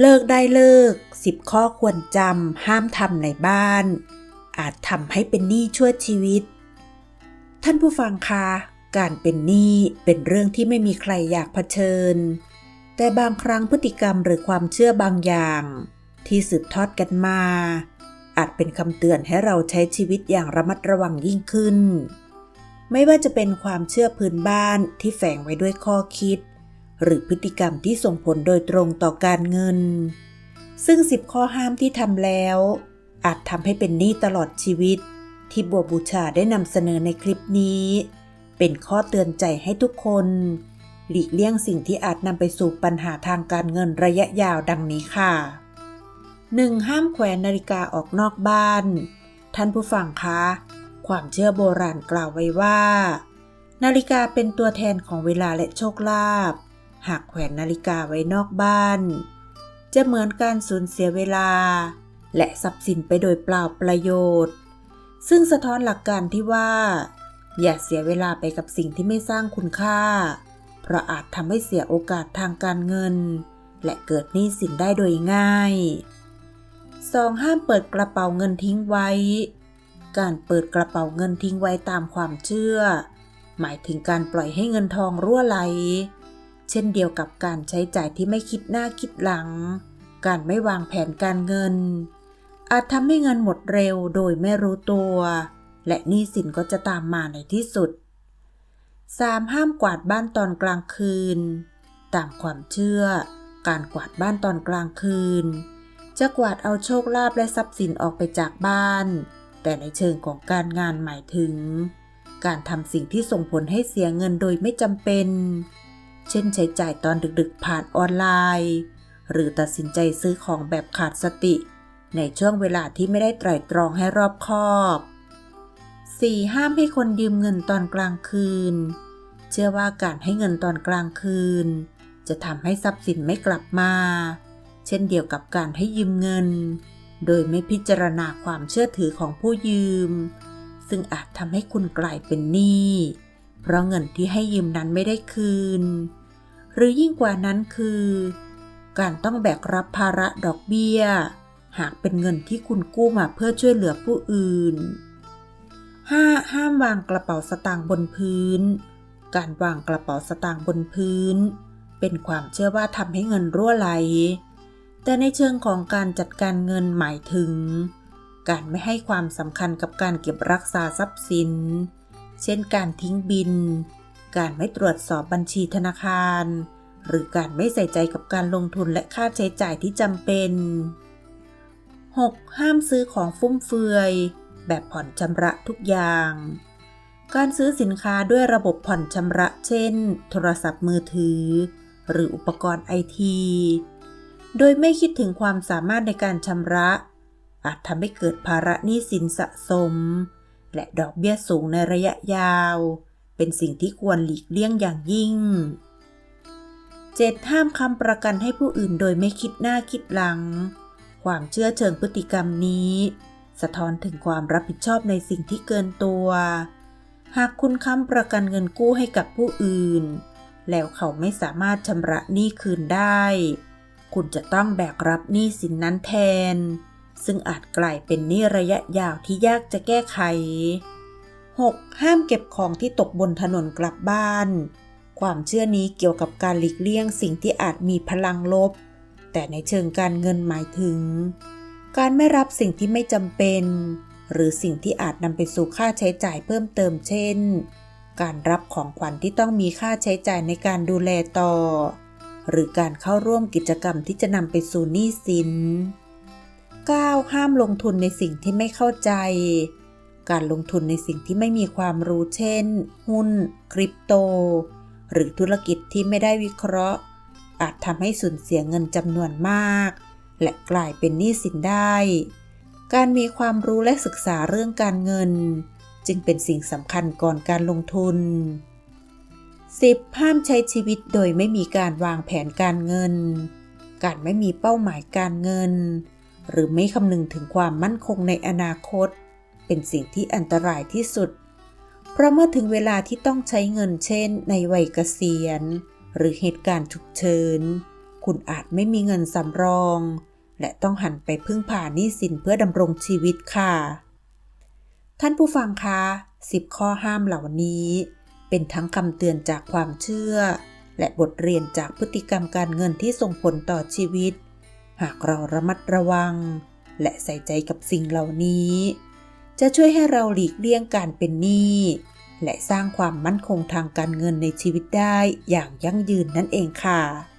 เลิกได้เลิกสิบข้อควรจำห้ามทำในบ้าน อาจทำให้เป็นหนี้ชั่วชีวิต ท่านผู้ฟังคะการเป็นหนี้เป็นเรื่องที่ไม่มีใครอยากเผชิญ แต่บางครั้งพฤติกรรมหรือความเชื่อบางอย่าง ที่สืบทอดกันมา อาจเป็นคำเตือนให้เราใช้ชีวิตอย่างระมัดระวังยิ่งขึ้น ไม่ว่าจะเป็นความเชื่อพื้นบ้านที่แฝงไว้ด้วยข้อคิด หรือพฤติกรรมที่ส่งผลโดยตรงต่อการเงิน ซึ่งสิบข้อห้ามที่ทำแล้ว อาจทำให้เป็นหนี้ตลอดชีวิต ที่บัวบูชาได้นำเสนอในคลิปนี้ เป็นข้อเตือนใจให้ทุกคน หลีกเลี่ยงสิ่งที่อาจนำไปสู่ปัญหาทางการเงินระยะยาวดังนี้ค่ะ 1. ห้ามแขวนนาฬิกาออกนอกบ้าน ท่านผู้ฟังคะ ความเชื่อโบราณกล่าวไว้ว่า นาฬิกาเป็นตัวแทนของเวลาและโชคลาภ หากแขวนนาฬิกาไว้นอกบ้าน จะเหมือนการสูญเสียเวลา และทรัพย์สินไปโดยเปล่าประโยชน์ ซึ่งสะท้อนหลักการที่ว่า อย่าเสียเวลาไปกับสิ่งที่ไม่สร้างคุณค่า เพราะอาจทำให้เสียโอกาสทางการเงิน และเกิดหนี้สินได้โดยง่าย 2. ห้ามเปิดกระเป๋าเงินทิ้งไว้ การเปิดกระเป๋าเงินทิ้งไว้ตามความเชื่อ หมายถึงการปล่อยให้เงินทองรั่วไหล เช่นเดียวกับการใช้จ่ายที่ไม่คิดหน้าคิดหลัง การไม่วางแผนการเงิน อาจทำให้เงินหมดเร็วโดยไม่รู้ตัว และหนี้สินก็จะตามมาในที่สุด 3. ห้ามกวาดบ้านตอนกลางคืน ตามความเชื่อ การกวาดบ้านตอนกลางคืน จะกวาดเอาโชคลาภและทรัพย์สินออกไปจากบ้าน แต่ในเชิงของการงานหมายถึง การทำสิ่งที่ส่งผลให้เสียเงินโดยไม่จำเป็น เช่นใช้จ่ายตอนดึกๆ ผ่านออนไลน์ หรือตัดสินใจซื้อของแบบขาดสติ ในช่วงเวลาที่ไม่ได้ไตร่ตรองให้รอบคอบ 4. ห้ามให้คนยืมเงินตอนกลางคืน เชื่อว่าการให้เงินตอนกลางคืน จะทำให้ทรัพย์สินไม่กลับมา เช่นเดียวกับการให้ยืมเงิน โดยไม่พิจารณาความเชื่อถือของผู้ยืม ซึ่งอาจทำให้คุณกลายเป็นหนี้ เพราะเงินที่ให้ยืมนั้นไม่ได้คืน หรือยิ่งกว่านั้นคือ การต้องแบกรับภาระดอกเบี้ย หากเป็นเงินที่คุณกู้มาเพื่อช่วยเหลือผู้อื่น 5. ห้ามวางกระเป๋าสตางค์บนพื้น การวางกระเป๋าสตางค์บนพื้น เป็นความเชื่อว่าทำให้เงินรั่วไหล แต่ในเชิงของการจัดการเงินหมายถึง การไม่ให้ความสำคัญกับการเก็บรักษาทรัพย์สิน เช่นการทิ้งบิน การไม่ตรวจสอบบัญชีธนาคาร หรือการไม่ใส่ใจกับการลงทุนและค่าใช้จ่ายที่จำเป็น 6. ห้ามซื้อของฟุ่มเฟือย แบบผ่อนชำระทุกอย่าง การซื้อสินค้าด้วยระบบผ่อนชำระ เช่น โทรศัพท์มือถือ หรืออุปกรณ์ไอที โดยไม่คิดถึงความสามารถในการชำระ อาจทำให้เกิดภาระหนี้สินสะสม และดอกเบี้ยสูงในระยะยาว เป็นสิ่งที่ควรหลีกเลี่ยงอย่างยิ่ง 7. ห้ามคำประกันให้ผู้อื่นโดยไม่คิดหน้าคิดหลัง ความเชื่อเชิงพฤติกรรมนี้ สะท้อนถึงความรับผิดชอบในสิ่งที่เกินตัว หากคุณค้ำประกันเงินกู้ให้กับผู้อื่น แล้วเขาไม่สามารถชำระหนี้คืนได้ คุณจะต้องแบกรับหนี้สินนั้นแทน ซึ่งอาจกลายเป็นหนี้ระยะยาวที่ยากจะแก้ไข 6. ห้ามเก็บของที่ตกบนถนนกลับบ้าน ความเชื่อนี้เกี่ยวกับการหลีกเลี่ยงสิ่งที่อาจมีพลังลบ แต่ในเชิงการเงินหมายถึง การไม่รับสิ่งที่ไม่จำเป็น หรือสิ่งที่อาจนำไปสู่ค่าใช้จ่ายเพิ่มเติมเช่น การรับของขวัญที่ต้องมีค่าใช้จ่ายในการดูแลต่อ หรือการเข้าร่วมกิจกรรมที่จะนำไปสู่หนี้สิน 9. ห้ามลงทุนในสิ่งที่ไม่เข้าใจ การลงทุนในสิ่งที่ไม่มีความรู้เช่น หุ้น คริปโต หรือธุรกิจที่ไม่ได้วิเคราะห์ อาจทำให้สูญเสียเงินจำนวนมาก และกลายเป็นหนี้สินได้ การมีความรู้และศึกษาเรื่องการเงิน จึงเป็นสิ่งสำคัญก่อนการลงทุน 10. ห้ามใช้ชีวิตโดยไม่มีการวางแผนการเงิน การไม่มีเป้าหมายการเงิน หรือไม่คำนึงถึงความมั่นคงในอนาคต เป็นสิ่งที่อันตรายที่สุด เพราะเมื่อถึงเวลาที่ต้องใช้เงินเช่น ในวัยเกษียณ หรือเหตุการณ์ฉุกเฉิน คุณอาจไม่มีเงินสำรอง และต้องหันไปพึ่งพาหนี้สินเพื่อดำรงชีวิตค่ะ ท่านผู้ฟังคะ10 ข้อห้ามเหล่านี้ เป็นทั้งคำเตือนจากความเชื่อ และบทเรียนจากพฤติกรรมการเงินที่ส่งผลต่อชีวิต หากเราระมัดระวัง และใส่ใจกับสิ่งเหล่านี้ จะช่วยให้เราหลีกเลี่ยงการเป็นหนี้ และสร้างความมั่นคงทางการเงินในชีวิตได้อย่างยั่งยืนนั่นเองค่ะ